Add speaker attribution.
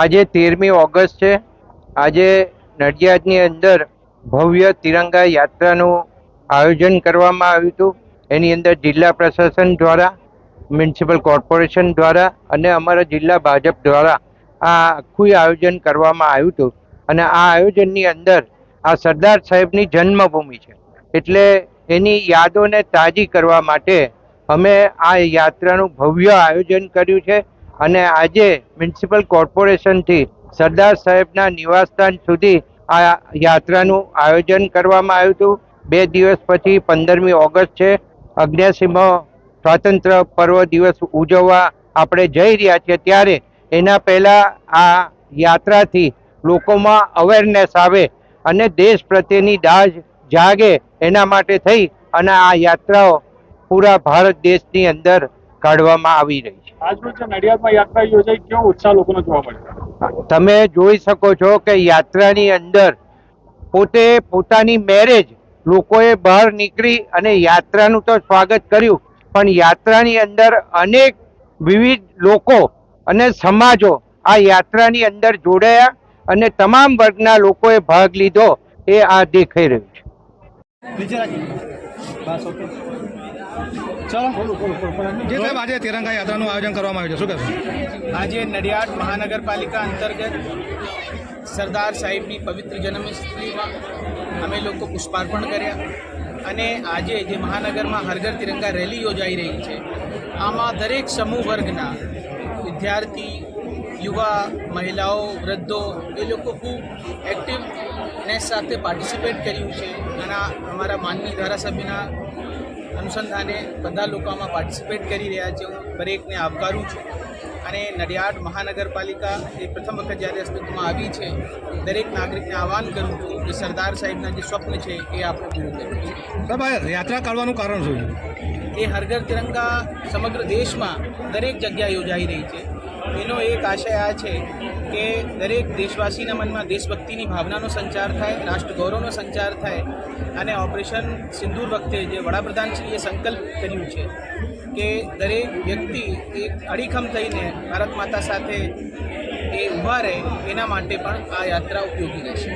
Speaker 1: આજે
Speaker 2: તેરમી ઓગસ્ટ છે. આજે નડિયાદની અંદર ભવ્ય તિરંગા યાત્રાનું આયોજન કરવામાં આવ્યું હતું. એની અંદર જિલ્લા પ્રશાસન દ્વારા મ્યુનિસિપલ કોર્પોરેશન દ્વારા અને અમારા જિલ્લા ભાજપ દ્વારા આ આખું આયોજન કરવામાં આવ્યું હતું. અને આ આયોજનની અંદર આ સરદાર સાહેબની જન્મભૂમિ છે. એટલે એની યાદોને તાજી કરવા માટે અમે આ યાત્રાનું ભવ્ય આયોજન કર્યું છે અને આજે મ્યુનિસિપલ કોર્પોરેશનથી સરદાર સાહેબના નિવાસસ્થાન સુધી આ યાત્રાનું આયોજન કરવામાં આવ્યું હતું. બે દિવસ પછી પંદરમી ઓગસ્ટ છે. અગ્નિસિંહ સ્વાતંત્ર્ય પર્વ દિવસ ઉજવવા આપણે જઈ રહ્યા છીએ. ત્યારે એના પહેલાં આ યાત્રાથી લોકોમાં અવેરનેસ આવે અને દેશ પ્રત્યેની દાજ જાગે એના માટે થઈ અને આ યાત્રાઓ પૂરા ભારત દેશની અંદર કાઢવામાં આવી રહી છે.
Speaker 1: આજરોજ જે નડિયાદમાં યાત્રા યોજાઈ કેવો ઉત્સાહ લોકોનો જોવા મળ્યો?
Speaker 2: તમે જોઈ શકો છો કે યાત્રાની અંદર પોતે પોતાની મેરેજ લોકોએ બહાર નીકળી અને યાત્રાનું તો સ્વાગત કર્યું પણ યાત્રાની અંદર અનેક વિવિધ લોકો અને સમાજો આ યાત્રાની અંદર જોડાયા અને તમામ વર્ગના લોકોએ ભાગ લીધો એ આ દેખાઈ રહ્યું છે.
Speaker 1: જે સાહેબ આજે તિરંગા યાત્રાનું આયોજન કરવામાં આવ્યું છે. શું કહેશો?
Speaker 3: આજે નડિયાદ મહાનગરપાલિકા અંતર્ગત સરદાર સાહેબની પવિત્ર જન્મસ્થળીમાં અમે લોકો પુષ્પાર્પણ કર્યા અને આજે જે મહાનગરમાં હરઘર તિરંગા રેલી યોજાઈ રહી છે, આમાં દરેક સમૂહ વર્ગના વિદ્યાર્થી, યુવા, મહિલાઓ, વૃદ્ધો એ લોકો ખૂબ એક્ટિવનેસ સાથે પાર્ટિસિપેટ કર્યું છે. અને અમારા માનની ધારાસભ્યના અનુસંધાને બધા લોકો આમાં પાર્ટિસિપેટ કરી રહ્યા છે. હું દરેકને આવકારું છું. અને નડિયાદ મહાનગરપાલિકા એ પ્રથમ વખત જ્યારે અસ્તિત્વમાં આવી છે દરેક નાગરિકને આહવાન કરું છું કે સરદાર સાહેબના જે સ્વપ્ન છે એ આપણે પૂરું કરવું છે
Speaker 1: સાહેબ યાત્રા કાઢવાનું કારણ શું છે?
Speaker 3: એ હરઘર તિરંગા સમગ્ર દેશમાં દરેક જગ્યાએ યોજાઈ રહી છે. એનો એક આશય આ છે કે દરેક દેશવાસીના મનમાં દેશભક્તિની ભાવનાનો સંચાર થાય, રાષ્ટ્રગૌરવનો સંચાર થાય અને ઓપરેશન સિંદૂર વખતે જે વડાપ્રધાનશ્રીએ સંકલ્પ કર્યું છે કે દરેક વ્યક્તિ એક અડીખમ થઈને ભારત માતા સાથે એ ઊભા રહે, એના માટે પણ આ યાત્રા ઉપયોગી રહેશે.